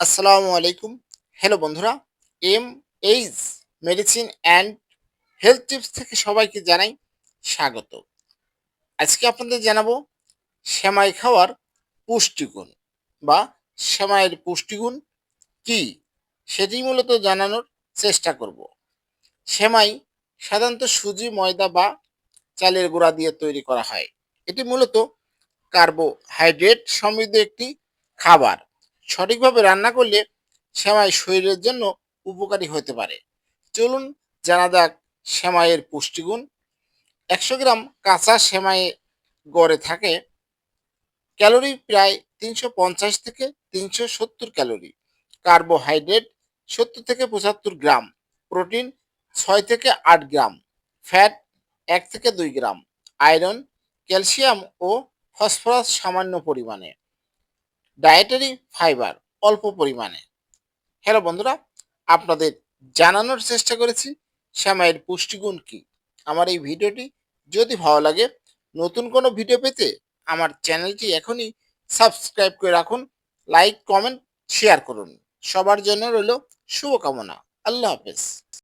আসসালামু আলাইকুম। হ্যালো বন্ধুরা M H medicine and health tips থেকে সবাইকে জানাই স্বাগত। আজকে আপনাদের জানাব সেমাই খাওয়ার পুষ্টিগুণ বা সেমাইয়ের পুষ্টিগুণ কি সেটি মূলত জানানোর চেষ্টা করব। সেমাই সাধারণত সুজি, ময়দা বা চালের গুঁড়া দিয়ে তৈরি করা হয়। এটি মূলত কার্বোহাইড্রেট সমৃদ্ধ একটি খাবার। সঠিকভাবে রান্না করলে সেমাই শরীরের জন্য উপকারী হতে পারে। চলুন জানা যাক সেমাইয়ের পুষ্টিগুণ। একশো গ্রাম কাঁচা সেমাই গড়ে থাকে ক্যালোরি প্রায় তিনশো পঞ্চাশ থেকে তিনশো সত্তর ক্যালোরি। কার্বোহাইড্রেট সত্তর থেকে পঁচাত্তর গ্রাম, প্রোটিন ছয় থেকে আট গ্রাম, ফ্যাট এক থেকে দুই গ্রাম, আয়রন, ক্যালসিয়াম ও ফসফরাস সামান্য পরিমাণে। ডায়েটারি ফাইবার অল্প পরিমাণে। হ্যালো বন্ধুরা, আপনাদের জানানোর চেষ্টা করেছি শ্যামাইয়ের পুষ্টিগুণ কি। আমার এই ভিডিওটি যদি ভালো লাগে, নতুন কোনো ভিডিও পেতে আমার চ্যানেলটি এখনই সাবস্ক্রাইব করে রাখুন, লাইক, কমেন্ট, শেয়ার করুন। সবার জন্য রইল শুভকামনা। আল্লাহ হাফেজ।